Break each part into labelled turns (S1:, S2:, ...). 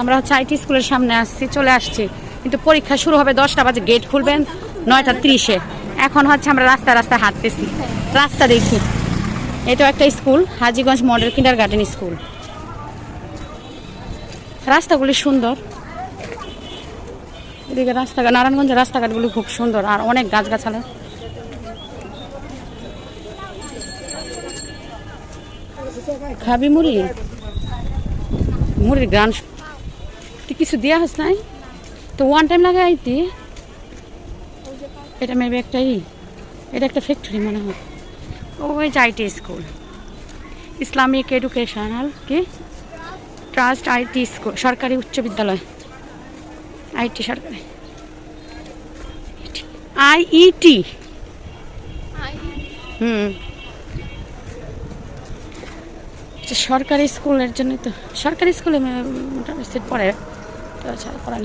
S1: আমরা হচ্ছে আইটি স্কুলের সামনে আসছি, চলে আসছি। কিন্তু পরীক্ষা শুরু হবে দশটা বাজে গেট খুলবেন, নয়টা ত্রিশে। এখন হচ্ছে আমরা রাস্তা রাস্তায় হাঁটতেছি। রাস্তা দেখি। এটা একটা school, Hajiganj model kindergarten school. রাস্তাগুলি সুন্দর। এদিকে রাস্তাঘাট, নারায়ণগঞ্জের রাস্তাঘাটগুলি খুব সুন্দর, আর অনেক গাছগাছালা। খাবি মুড়ি? মুড়ির তুই কিছু দেওয়া হস নাই তো ওয়ান টাইম লাগে আইতি এটা মেবি একটা ই এটা একটা ফ্যাক্টরি মনে হয় ওই আইটি স্কুল ইসলামিক এডুকেশনাল কি ট্রাস্ট আইটি স্কুল সরকারি উচ্চ বিদ্যালয় আইটি সরকারি আইইটি হুম সরকারি স্কুলের জন্য তো সরকারি স্কুলে পড়ে ছাড়া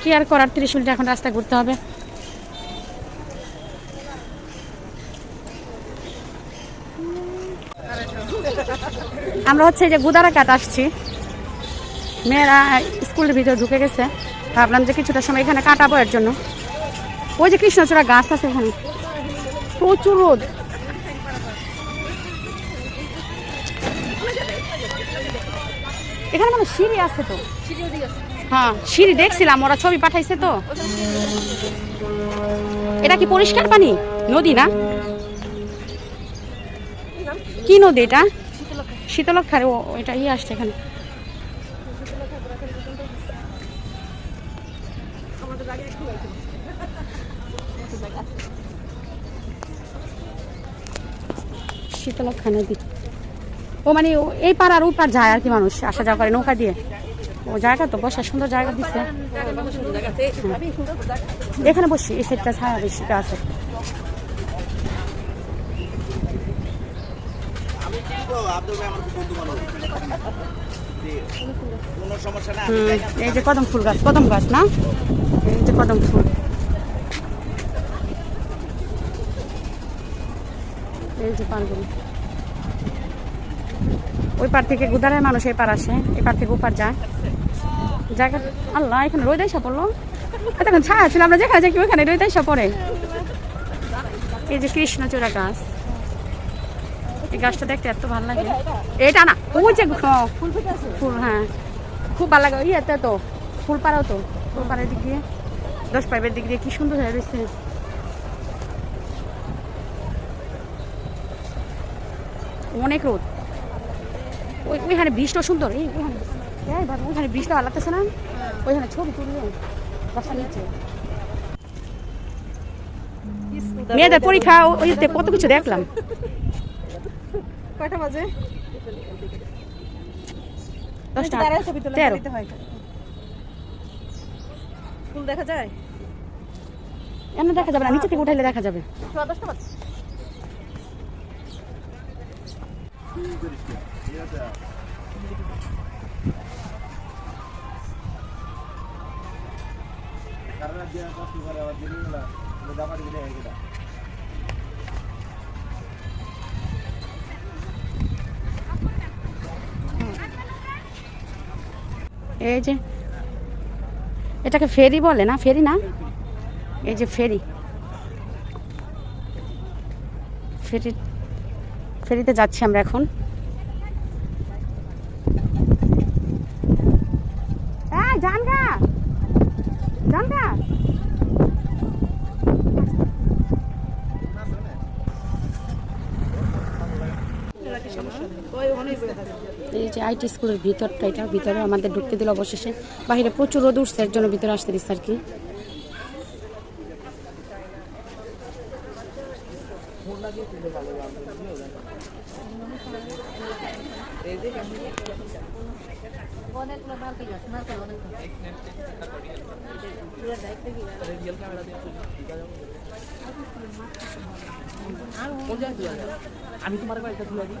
S1: কি আর করার, তিরিশ মিনিট এখন রাস্তা ঘুরতে হবে। আমরা হচ্ছে যে গুদারা কাট আসছি। মেয়েরা স্কুলের ভিতরে ঢুকে গেছে। ভাবলাম যে কিছুটা সময় এখানে কাটাবো এর জন্য। ওই যে কৃষ্ণচূড়া গাছ আছে এখানে। প্রচুর রোদ। এখানে মানে সিঁড়ি আছে তো? হ্যাঁ সিঁড়ি দেখছিলাম ওরা ছবি পাঠাইছে তো। এটা কি পরিষ্কার পানি? নদী না? কি নদী এটা? শীতলক্ষার ও এটা ইয়ে আসছে এখানে। শীতলক্ষা নদী। ও মানে এই পার আর ওই পার যায় আর কি মানুষ, আসা যাওয়া করে নৌকা দিয়ে। ও জায়গা তো বসার সুন্দর জায়গা দিচ্ছে এখানে বসি, এই সেটটা ছায়া বেশি আছে। এই যে কদম ফুল গাছ, কদম গাছ না? এই যে কদম ফুল। এই যে পারগুলো ওই পার থেকে গুদারের মানুষ এই পার আসে, এই পার থেকে ওপার যায়। জায়গা, আল্লাহ, এখানে রোদ এসে পড়ল। তখন ছায়া ছিল, আমরা যেখানে যাই ওখানে রোদ এসে পড়ে। এই যে কৃষ্ণচূড়া গাছ। এই গাছটা দেখতে এত ভালো লাগে। এটা না, ওই যে ফুল হ্যাঁ। খুব ভালো লাগে ইয়েতে তো, ফুল পাড়াও তো, ফুল পাড়ার দিক দিয়ে। দশ পাইপের দিক দিয়ে কি সুন্দর হয়ে রয়েছে। অনেক রোদ। ওই ওইখানে বৃষ্টিও সুন্দর। এই ওইখানে ওইখানে বৃষ্টি ভালো লাগতেছে না? ওইখানে ছবি তুললে বাসা নিচে। মেয়েদের পরীক্ষা ওইতে কত কিছু দেখলাম।
S2: কয়টা বাজে?
S1: দশটা তেরো।
S2: ফুল দেখা যায়?
S1: এমন দেখা যাবে না নিচে থেকে উঠাইলে দেখা যাবে।
S2: দশটা বাজে।
S1: এই যে, এটাকে ফেরি বলে না? ফেরি না? এই যে ফেরি। ফেরি, ফেরিতে যাচ্ছি আমরা এখন। এই যে আইটি স্কুলের ভিতরটা এটা ভিতরে আমাদের ঢুকতে দিল অবশেষে। বাইরে প্রচুর রোদ উঠছে এর জন্য ভিতরে আসতে দিচ্ছে আর কি।
S3: আমি তোমার একটা তুলে দিই।